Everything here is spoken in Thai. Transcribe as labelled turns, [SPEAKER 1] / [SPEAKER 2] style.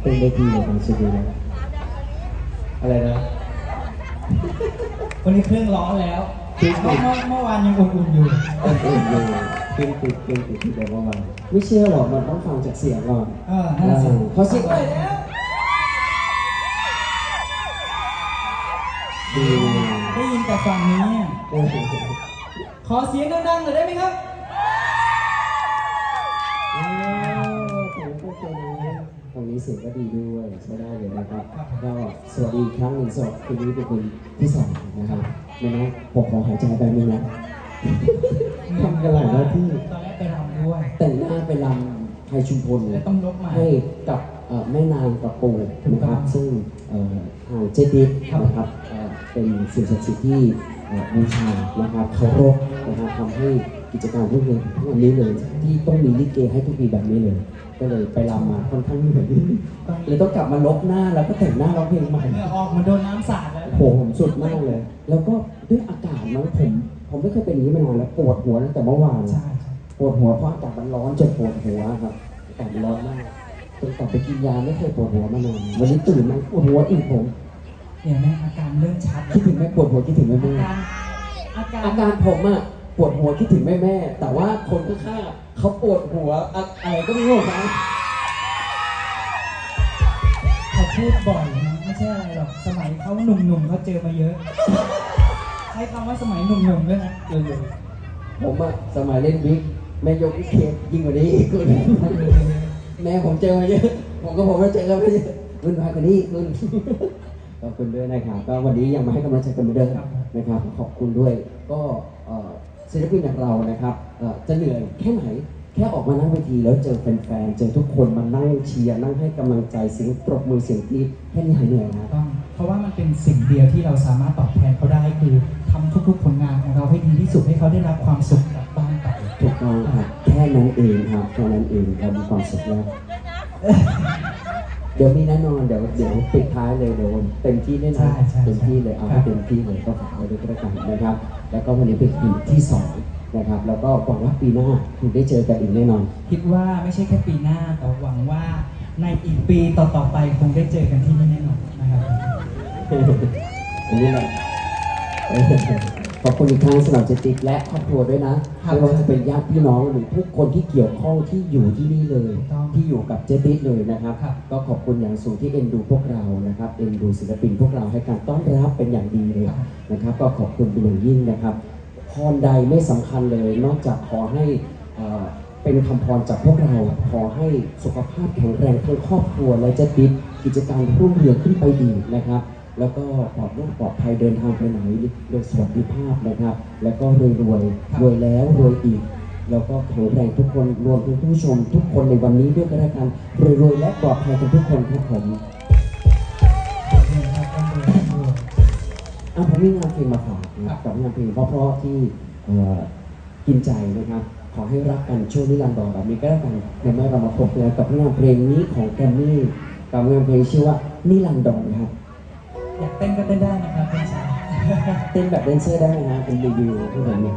[SPEAKER 1] เต้นได้ดีเลยของสุดีนะอะไรนะ
[SPEAKER 2] วันนี้เครื่องร้อนแล้ว
[SPEAKER 1] จริงๆ
[SPEAKER 2] เมื่อเมื่อเมื่อวานยังอุ่นๆอยู่
[SPEAKER 1] เต้นเองเลยเต้นติดเต้นติดที่แบบว่ามันไม่เชื่อหรอกมันต้องฟังจากเสียงก่อน
[SPEAKER 2] เออนั่นสิ
[SPEAKER 1] เขาเสียงไปแล้วดี
[SPEAKER 2] ได้ยินแต่ฝั่งนี้อะ
[SPEAKER 1] เออ
[SPEAKER 2] ขอเสียงดังๆหน่อยได้ไหมครับ
[SPEAKER 1] เสียงก็ดีด้วยใช้ได้เลยนะครับ ก็สวัสดีอีกครั้งหนึ่งสำหรับคืนนี้เป็นคืนที่สองนะครับไม่นะผมขอหายใจแป๊บนึงนะทำกันหลายหน้าที่
[SPEAKER 2] ตอนแรกไปรำด้วย
[SPEAKER 1] แต่งหน้าไปรำไทยชุมพล
[SPEAKER 2] แต่ต้องยกใหม่
[SPEAKER 1] ให้กับเอ่อแม่นางกับปู่
[SPEAKER 2] ถูก
[SPEAKER 1] นะ
[SPEAKER 2] ต้
[SPEAKER 1] ค
[SPEAKER 2] อง
[SPEAKER 1] รับ ซึ่งเอ่อทางเจดิฟ
[SPEAKER 2] ครับ
[SPEAKER 1] นะครับเอ่อเป็นสิ่งศักดิ์สิทธิ์ที่เอ่อบูชานะครับเคารพนะครับทำให้ กิจการทุกเรื่องทุกวันนี้เลยที่ต้องมีลิเกให้ทุกปีแบบนี้เลย ก็เลยไปรำมาค่อนข้างเหนื่อยนิดนึงเลยต้องกลับมาลบหน้าแล้วก็แต่งหน้าร้องเพลงใหม่
[SPEAKER 2] เหงื่อออกเหมันโดนน้ำสาดแล้ว
[SPEAKER 1] โอ้โหผมสุดมากเลย แล้วก็ด้วยอากาศมั้งผมผมไม่เคยเป็นอย่างนี้มานานแล้วปวดหัวตั้งแต่เมื่อวาน
[SPEAKER 2] ใช่ใช่
[SPEAKER 1] ปวดหัวเพราะอากาศมันร้อนจนปวดหัวครับอากาศมันร้อนมากจนกลับไปกินยาไม่เคยปวดหัวมานานวันนี้ตื่นมาปวดหัวอีกผม
[SPEAKER 2] เห็นไหมอาการเริ่มชัด
[SPEAKER 1] คิดถึงแม่ปวดหัวคิดถึงแม่
[SPEAKER 2] อา
[SPEAKER 1] แม่
[SPEAKER 2] การอาการ
[SPEAKER 1] อาการผมอะ ปวดหัวคิดถึงแม่แม่ แต่ว่าคนข้างๆอะเขาปวดหัวอะอะไรก็ไม่รู้นะ
[SPEAKER 2] เขาพูดบ่อยนะไม่ใช่อะไรหรอกสมัยเขาหนุ่มๆเขาเจอมาเยอะ ใช้คำว่าสมัยหนุ่มๆด้วยนะ
[SPEAKER 1] เออผมอะสมัยเล่นบิ๊กแม่ยกวิกเคสยิ่งกว่านี้อีกคุณแม่ผมเจอมาเยอะ ผมก็ผมก็เจอกันมาเยอะคุณพากว่านี้คุณขอบคุณด้วยนะครับก็วันนี้ยังมาให้กำลังใจกันเหมือนเดิมนะครับ ขอบคุณด้วยก็เอ่อ ศิลปินอย่างเรานะครับเอ่อจะเหนื่อยแค่ไหน แค่ออกมานั่งเวทีแล้วเจอแฟนๆ เจอทุกคนมานั่งเชียร์นั่งให้กำลังใจเสียงปรบมือเสียงกรีดแค่นี้หายเหนื่อยนะ
[SPEAKER 2] ต้องเพราะว่ามันเป็นสิ่งเดียวที่เราสามารถตอบแทนเขาได้คือทำทุกๆผลงานของเราให้ดีที่สุดให้เขาได้รับความสุขกลับบ้านไป
[SPEAKER 1] ถูกต้องครับแค่นั้นเองครับแค่นั้นเองเรามีความสุขแล้ว เดี๋ยวมีแน่นอนเดี๋ยวเดี๋ยวปิดท้ายเลยเดี๋ยวเต็มที่แน่นอน
[SPEAKER 2] ใช่ใช่
[SPEAKER 1] เต็มที่เลยเอาให้
[SPEAKER 2] ครับ
[SPEAKER 1] เต็มที่เลยก็ฝากไว้ด้วยก็แล้วกันนะครับ แล้วก็วันนี้เป็นปีที่สองนะครับ แล้วก็หวังว่าปีหน้าคุณได้เจอกันอีกแน่นอน
[SPEAKER 2] คิดว่าไม่ใช่แค่ปีหน้าแต่หวังว่าในอีกปีต่อๆไปคงได้เจอกันที่นี่แน่นอนนะครับ
[SPEAKER 1] อันนี้แหละเออ ขอบคุณอีกครั้งสำหรับเจติกและครอบครัวด้วยนะครับไม่ว่าจะเป็นญาติพี่น้องหรือทุกคนที่เกี่ยวข้องที่อยู่ที่นี่เลย
[SPEAKER 2] ถูกต้อง
[SPEAKER 1] ที่อยู่กับเจติกเลยนะครับ
[SPEAKER 2] ครับ
[SPEAKER 1] ก็ขอบคุณอย่างสูงที่เอ็นดูพวกเรานะครับเอ็นดูศิลปินพวกเราให้การต้อนรับเป็นอย่างดีเลยนะครับ ก็ขอบคุณเป็นอย่างยิ่งนะครับพรใดไม่สำคัญเลย นอกจากขอให้เอ่อเป็นคำพรจากพวกเราขอให้สุขภาพแข็งแรงทั้งครอบครัวและเจะติดกิจการรุ่งเรืองขึ้นไปอีกนะครับ แล้วก็ปลอดโรคปลอดภัยเดินทางไปไหนโดยสวัสดิภาพนะครับ แล้วก็รวยรวยๆรวยแล้วรวยอีก แล้วก็แข็งแรงทุกคนรวมถึงผู้ชม ทุกคนในวันนี้ด้วยกันแล้วกันรวยๆและปลอดภัยกันทุกคนครับผม
[SPEAKER 2] ขอบคุณครับต้องดูต้องดู
[SPEAKER 1] อะผมมีงานเพลงมาฝากนะครับกับงานเพลงเพราะๆที่เอ่อกินใจนะครับขอให้รักกันช่วงนิรันดรแบบนี้ก็แล้วกันในเมื่อเรามาพบแล้วกับงานเพลงนี้ของแกรมมี่กับงานเพลงชื่อว่านิรันดรครับ
[SPEAKER 2] อยากเต้นก็เต้นได้นะครับเป็นชาย
[SPEAKER 1] เต้นแบบเดนเซอร์ได้นะเป็นรีวิวที่ผมเนี่ย